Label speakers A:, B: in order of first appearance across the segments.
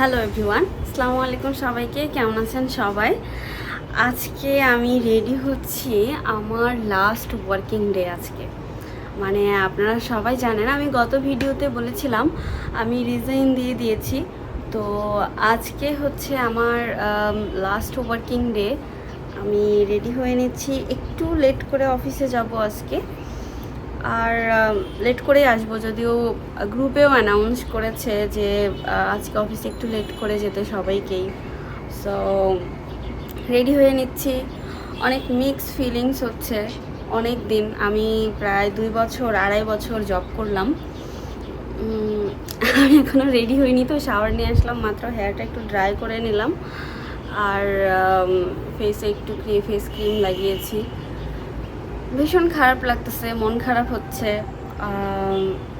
A: Hello everyone আসসালামু আলাইকুম সবাইকে। কেমন আছেন সবাই? আজকে আমি রেডি হচ্ছি আমার লাস্ট ওয়ার্কিং ডে আজকে। মানে আপনারা সবাই জানেন, আমি গত ভিডিওতে বলেছিলাম, আমি রিজাইন দিয়ে দিয়েছি। তো আজকে হচ্ছে আমার লাস্ট ওয়ার্কিং ডে আমি রেডি হয়ে নিচ্ছি। একটু লেট করে অফিসে যাব আজকে। আর লেট করেই আসব, যদিও গ্রুপেও অ্যানাউন্স করেছে যে আজকে অফিসে একটু লেট করে যেতে সবাইকেই। সো রেডি হয়ে নিচ্ছি। অনেক মিক্স ফিলিংস হচ্ছে। অনেক দিন আমি প্রায় দুই বছর, আড়াই বছর জব করলাম। আমি এখনও রেডি হইনি তো শাওয়ার নিয়ে আসলাম, মাত্র হেয়ারটা একটু ড্রাই করে নিলাম। আর ফেসে একটু ফেস ক্রিম লাগিয়েছি। ভীষণ খারাপ লাগতেছে, মন খারাপ হচ্ছে।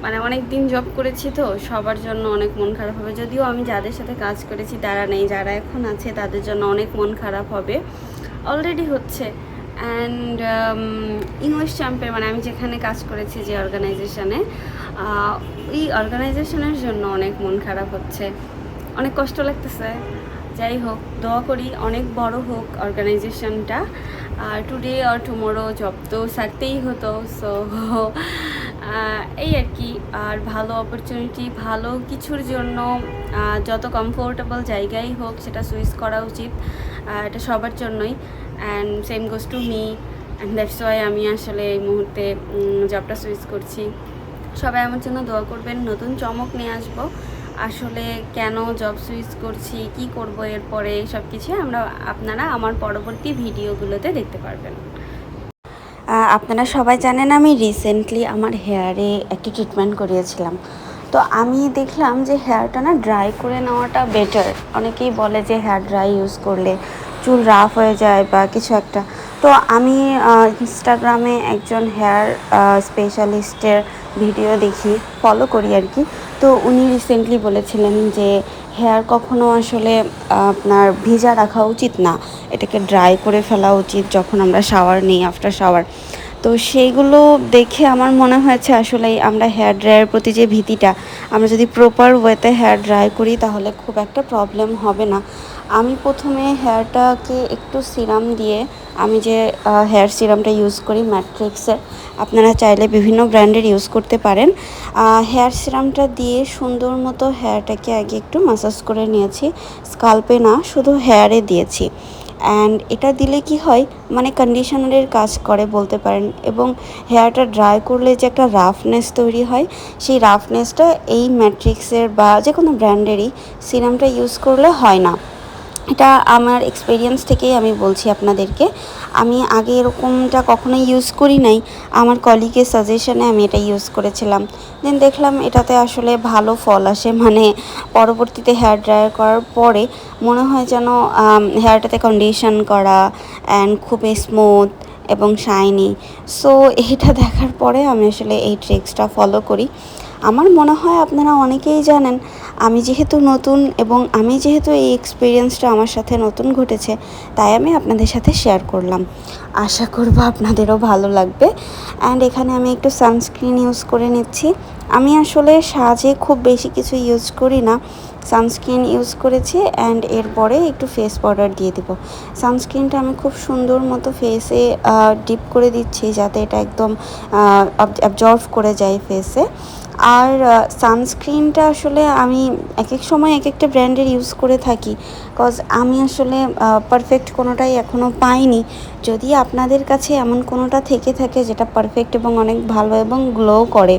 A: মানে অনেক দিন জব করেছি তো, সবার জন্য অনেক মন খারাপ হবে। যদিও আমি যাদের সাথে কাজ করেছি, তারা নেই, যারা এখন আছে, তাদের জন্য অনেক মন খারাপ হবে। অলরেডি হচ্ছে। অ্যান্ড ইংলিশ চ্যাম্পের মানে আমি যেখানে কাজ করেছি যে অর্গানাইজেশনে ওই অর্গানাইজেশনের জন্য অনেক মন খারাপ হচ্ছে। অনেক কষ্ট লাগতেছে। যাই হোক, দোয়া করি অনেক বড় হোক অর্গানাইজেশনটা আর টুডে আর টুমোরো জব তো সারতেই হতো সো এই আর কি। আর ভালো অপরচুনিটি ভালো কিছুর জন্য যত কমফোর্টেবল জায়গায় হোক সেটা সুইচ করা উচিত এটা সবার জন্যই। And same goes to me and that's why আমি আসলে এই মুহূর্তে জবটা সুইচ করছি। সবাই আমার জন্য দোয়া করবেন, নতুন চমক নিয়ে আসব। আসলে কেন জব সুইচ করছি, কি করব এরপরে সব কিছু আমরা আপনারা আমার পরবর্তী ভিডিওগুলোতে দেখতে পারবেন।
B: আপনারা সবাই জানেন আমি রিসেন্টলি আমার হেয়ারে একটি ট্রিটমেন্ট করিয়েছিলাম। তো আমি দেখলাম যে হেয়ারটা না ড্রাই করে নেওয়াটা বেটার অনেকেই বলে যে হেয়ার ড্রাই ইউজ করলে চুল রাফ হয়ে যায় বা কিছু একটা। তো আমি ইনস্টাগ্রামে একজন হেয়ার স্পেশালিস্টের ভিডিও দেখি ফলো করি আর কি। তো উনি রিসেন্টলি বলেছিলেন যে হেয়ার কখনো আসলে আপনার ভিজা রাখা উচিত না। এটাকে ড্রাই করে ফেলা উচিত যখন আমরা শাওয়ার নিই আফটার শাওয়ার তো সেইগুলো দেখে আমার মনে হয়েছে আসলে আমরা হেয়ার ড্রাইয়ের প্রতি যে ভীতিটা, আমরা যদি প্রপার ওয়েতে হেয়ার ড্রাই করি তাহলে খুব একটা প্রবলেম হবে না। আমি প্রথমে হেয়ারটাকে একটু সিরাম দিয়ে আমি যে হেয়ার সিরামটা ইউজ করি ম্যাট্রিক্সের আপনারা চাইলে বিভিন্ন ব্র্যান্ডের ইউজ করতে পারেন। হেয়ার সিরামটা দিয়ে সুন্দর মতো হেয়ারটাকে আগে একটু মাসাজ করে নিয়েছি স্কাল্পে না, শুধু হেয়ারে দিয়েছি। অ্যান্ড এটা দিলে কি হয়? মানে কন্ডিশনারের কাজ করে বলতে পারেন। এবং হেয়ারটা ড্রাই করলে যে একটা রাফনেস তৈরি হয়, সেই রাফনেসটা এই ম্যাট্রিক্সের বা যে কোনো ব্র্যান্ডেরই সিরামটা ইউজ করলে হয় না। এটা আমার এক্সপিরিয়েন্স থেকেই আমি বলছি আপনাদেরকে। আমি আগে এরকমটা কখনোই ইউজ করি নাই। আমার কলিগের সাজেশনে আমি এটা ইউজ করেছিলাম। দেন দেখলাম এটাতে আসলে ভালো ফল আসে। মানে পরবর্তীতে হেয়ার ড্রায়ার করার পরে মনে হয় যেন হেয়ারটাতে কন্ডিশন করা অ্যান্ড খুবই স্মুথ এবং শাইনি সো এটা দেখার পরে আমি আসলে এই ট্রিক্সটা ফলো করি। আমার মনে হয় আপনারা অনেকেই জানেন আমি যেহেতু নতুন এবং আমি যেহেতু এই এক্সপিরিয়েন্সটা আমার সাথে নতুন ঘটেছে, তাই আমি আপনাদের সাথে শেয়ার করলাম। আশা করব আপনাদেরও ভালো লাগবে। অ্যান্ড এখানে আমি একটু সানস্ক্রিন ইউজ করে নিচ্ছি। আমি আসলে সাজে খুব বেশি কিছু ইউজ করি না। সানস্ক্রিন ইউজ করেছি অ্যান্ড এরপরে একটু ফেস পাউডার দিয়ে দিব। সানস্ক্রিনটা আমি খুব সুন্দর মতো ফেসে ডিপ করে দিচ্ছি যাতে এটা একদম অবজর্ভ করে যায় ফেসে আর সানস্ক্রিনটা আসলে আমি এক এক সময় এক একটা ব্র্যান্ডের ইউজ করে থাকি কজ আমি আসলে পারফেক্ট কোনোটাই এখনও পাইনি। যদি আপনাদের কাছে এমন কোনোটা থেকে থাকে যেটা পারফেক্ট এবং অনেক ভালো এবং গ্লো করে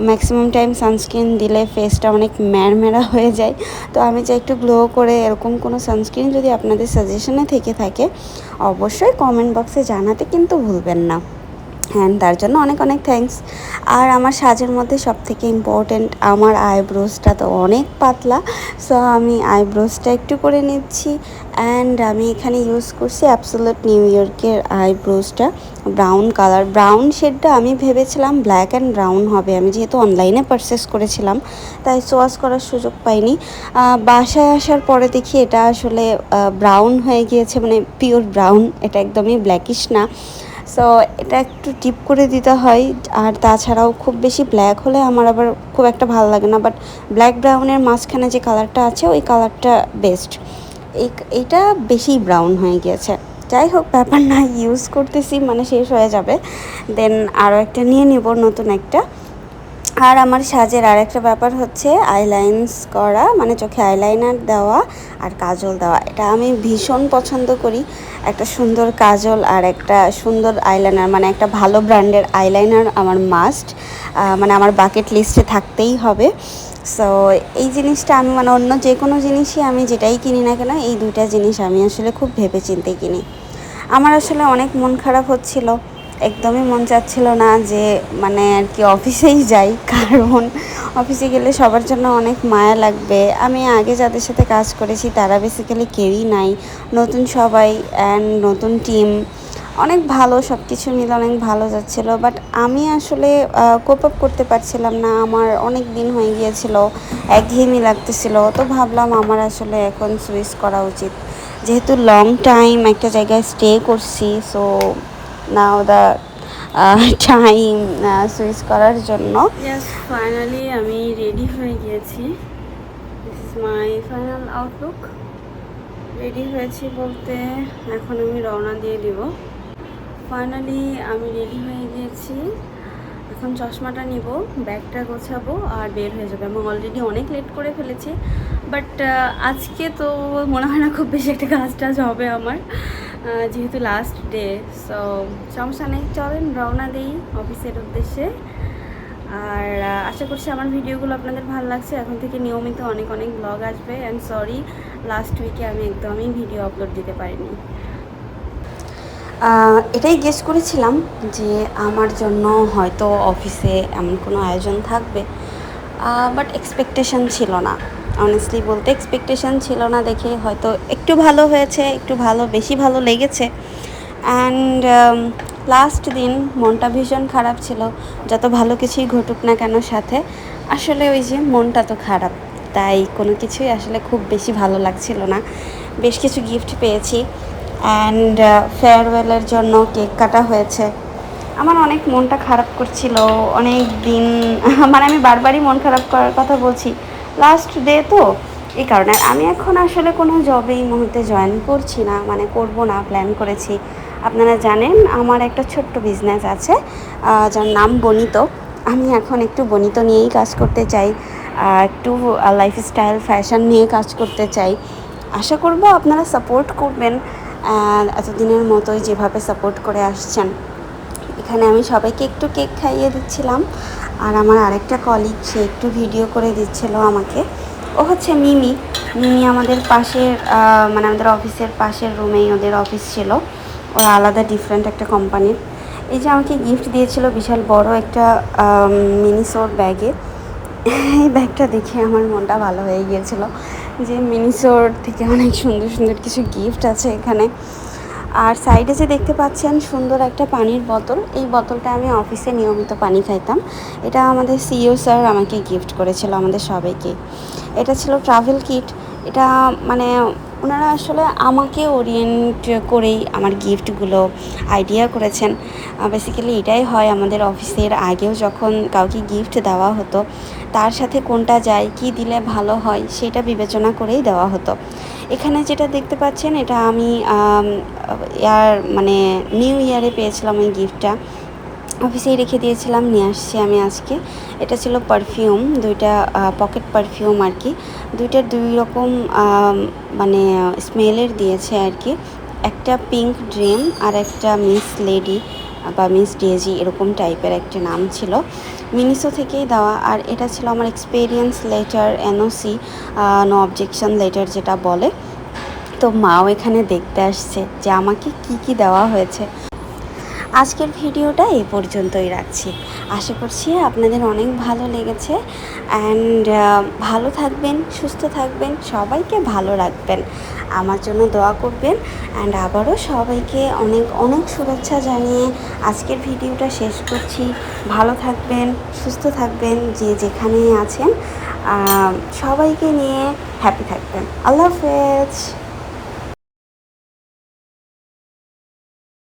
B: ম্যাক্সিমাম টাইম সানস্ক্রিন দিলে ফেসটা অনেক ম্যারমেরা হয়ে যায়। তো আমি চাই একটু গ্লো করে এরকম কোনো সানস্ক্রিন যদি আপনাদের সাজেশনে থেকে থাকে, অবশ্যই কমেন্ট বক্সে জানাতে কিন্তু ভুলবেন না। হ্যাঁ তার জন্য অনেক অনেক থ্যাঙ্কস আর আমার সাজের মধ্যে সব থেকে ইম্পর্টেন্ট আমার আইব্রোসটা তো অনেক পাতলা সো আমি আইব্রোসটা একটু করে নিচ্ছি অ্যান্ড আমি এখানে ইউজ করছি অ্যাবসোলেট নিউ ইয়র্কের আইব্রোসটা ব্রাউন কালার ব্রাউন শেডটা আমি ভেবেছিলাম ব্ল্যাক অ্যান্ড ব্রাউন হবে, আমি যেহেতু অনলাইনে পারচেস করেছিলাম, তাই সোয়াস করার সুযোগ পাইনি। বাসায় আসার পরে দেখি এটা আসলে ব্রাউন হয়ে গিয়েছে মানে পিওর ব্রাউন এটা একদমই ব্ল্যাকিশ না। সো এটা একটু ডিপ করে দিতে হয়, আর তাছাড়াও খুব বেশি ব্ল্যাক হলে আমার আবার খুব একটা ভালো লাগে না বাট ব্ল্যাক ব্রাউনের মাঝখানে যে কালারটা আছে, ওই কালারটা বেস্ট এই, এইটা বেশি ব্রাউন হয়ে গিয়েছে। যাই হোক, ব্যাপার না ইউজ করতেছি মানে শেষ হয়ে যাবে। দেন আরও একটা নিয়ে নেব, নতুন একটা। আর আমার সাজের আর একটা ব্যাপার হচ্ছে আইলাইন্স করা মানে চোখে আইলাইনার দেওয়া আর কাজল দেওয়া। এটা আমি ভীষণ পছন্দ করি। একটা সুন্দর কাজল আর একটা সুন্দর আইলাইনার মানে একটা ভালো ব্র্যান্ডের আইলাইনার আমার মাস্ট মানে আমার বাকেট লিস্টে থাকতেই হবে। সো এই জিনিসটা আমি মানে অন্য যে কোনো জিনিসই আমি যেটাই কিনি না কেন, এই দুইটা জিনিস আমি আসলে খুব ভেবে চিন্তে কিনি। আমার আসলে অনেক মন খারাপ হচ্ছিল। একদমই মন চাচ্ছিল না যে মানে আর কি অফিসেই যাই, কারণ অফিসে গেলে সবার জন্য অনেক মায়া লাগবে। আমি আগে যাদের সাথে কাজ করেছি তারা বেসিক্যালি কেউই নাই। নতুন সবাই অ্যান্ড নতুন টিম অনেক ভালো সব কিছু মিলে অনেক ভালো যাচ্ছিল। বাট আমি আসলে কোপ আপ করতে পারছিলাম না। আমার অনেক দিন হয়ে গিয়েছিল, একঘেয়েমি লাগতেছিল। তো ভাবলাম আমার আসলে এখন সুইচ করা উচিত। যেহেতু লং টাইম একটা জায়গায় স্টে করছি so now the time switch করার জন্য।
A: ফাইনালি আমি রেডি হয়ে গিয়েছি। This my final outlook ready হয়েছি বলতে এখন আমি রওনা দিয়ে দিব। ফাইনালি আমি রেডি হয়ে গিয়েছি। এখন চশমাটা নিব, ব্যাগটা গোছাবো আর বের হয়ে যাবে। আমি অলরেডি অনেক লেট করে ফেলেছি। বাট আজকে তো মনে হয় না খুব বেশি একটা কাজ টাজ হবে আমার। যেহেতু লাস্ট ডে সো সমস্যা নেই। চলেন, রওনা দিই অফিসের উদ্দেশ্যে। আর আশা করছি আমার ভিডিওগুলো আপনাদের ভালো লাগছে। এখন থেকে নিয়মিত অনেক অনেক ব্লগ আসবে। অ্যান্ড সরি লাস্ট উইকে আমি একদমই ভিডিও আপলোড দিতে পারিনি।
B: এটাই গেস করেছিলাম যে আমার জন্য হয়তো অফিসে এমন কোনো আয়োজন থাকবে। বাট এক্সপেকটেশন ছিল না। অনেস্টলি বলতে এক্সপেকটেশন ছিল না দেখে হয়তো একটু ভালো হয়েছে, একটু ভালো, বেশি ভালো লেগেছে। অ্যান্ড লাস্ট দিন মনটা ভীষণ খারাপ ছিল, যত ভালো কিছুই ঘটুক না কেন সাথে, আসলে ওই যে মনটা তো খারাপ, তাই কোনো কিছুই আসলে খুব বেশি ভালো লাগছিল না। বেশ কিছু গিফট পেয়েছি অ্যান্ড ফেয়ারওয়েলের জন্য কেক কাটা হয়েছে। আমার অনেক মনটা খারাপ করছিল, অনেক দিন মানে আমি বারবারই মন খারাপ করার কথা বলছি লাস্ট ডে তো, এই কারণে। আমি এখন আসলে কোনো জবে এই মুহূর্তে জয়েন করছি না মানে করব না প্ল্যান করেছি। আপনারা জানেন, আমার একটা ছোট্ট বিজনেস আছে যার নাম বনিত। আমি এখন একটু বনিত নিয়েই কাজ করতে চাই একটু লাইফস্টাইল ফ্যাশন নিয়ে কাজ করতে চাই। আশা করব আপনারা সাপোর্ট করবেন এতদিনের মতোই যেভাবে সাপোর্ট করে আসছেন। এখানে আমি সবাইকে একটু কেক খাইয়ে দিচ্ছিলাম। আর আমার আরেকটা কলিগ সে একটু ভিডিও করে দিচ্ছিল আমাকে। ও হচ্ছে মিমি। মিমি আমাদের পাশের মানে আমাদের অফিসের পাশের রুমেই ওদের অফিস ছিল। ওরা আলাদা ডিফারেন্ট একটা কোম্পানির এই যে আমাকে গিফট দিয়েছিল বিশাল বড় একটা মিনিসোর ব্যাগে এই ব্যাগটা দেখে আমার মনটা ভালো হয়ে গিয়েছিল। যে মিনিসোর থেকে অনেক সুন্দর সুন্দর কিছু গিফট আছে এখানে। আর সাইডে যে দেখতে পাচ্ছেন সুন্দর একটা পানির বোতল, এই বোতলটা আমি অফিসে নিয়মিত পানি খাইতাম। এটা আমাদের সিইও স্যার আমাকে গিফট করেছিল আমাদের সবাইকে। এটা ছিল ট্রাভেল কিট এটা মানে ওনারা আসলে আমাকে ওরিয়েন্ট করেই আমার গিফটগুলো আইডিয়া করেছেন। বেসিক্যালি এটাই হয় আমাদের অফিসের আগেও যখন কাউকে গিফট দেওয়া হতো, তার সাথে কোনটা যায়, কি দিলে ভালো হয়, সেটা বিবেচনা করেই দেওয়া হতো। এখানে যেটা দেখতে পাচ্ছেন, এটা আমি ইয়ার মানে নিউ ইয়ারে পেয়েছিলাম এই গিফটটা অফিসেই রেখে দিয়েছিলাম, নিয়ে আসছি আমি আজকে। এটা ছিল পারফিউম দুইটা পকেট পারফিউম আর কি। দুইটার দুই রকম মানে স্মেলের দিয়েছে আর কি। একটা পিঙ্ক ড্রিম আর একটা মিস লেডি বা মিস ডেজি এরকম টাইপের একটা নাম ছিল। মিনিসো থেকেই দেওয়া, আর এটা ছিল আমার experience letter NOC no objection letter যেটা বলে। তো মাও এখানে দেখতে আসছে যে আমাকে কি কি দেওয়া হয়েছে। আজকের ভিডিওটা এই পর্যন্তই রাখছি। আশা করছি আপনাদের অনেক ভালো লেগেছে অ্যান্ড ভালো থাকবেন, সুস্থ থাকবেন, সবাইকে ভালো রাখবেন। আমার জন্য দোয়া করবেন অ্যান্ড আবারও সবাইকে অনেক অনেক শুভেচ্ছা জানিয়ে আজকের ভিডিওটা শেষ করছি। ভালো থাকবেন, সুস্থ থাকবেন, যে যেখানেই আছেন সবাইকে নিয়ে হ্যাপি থাকবেন। আল্লাহ হাফেজ।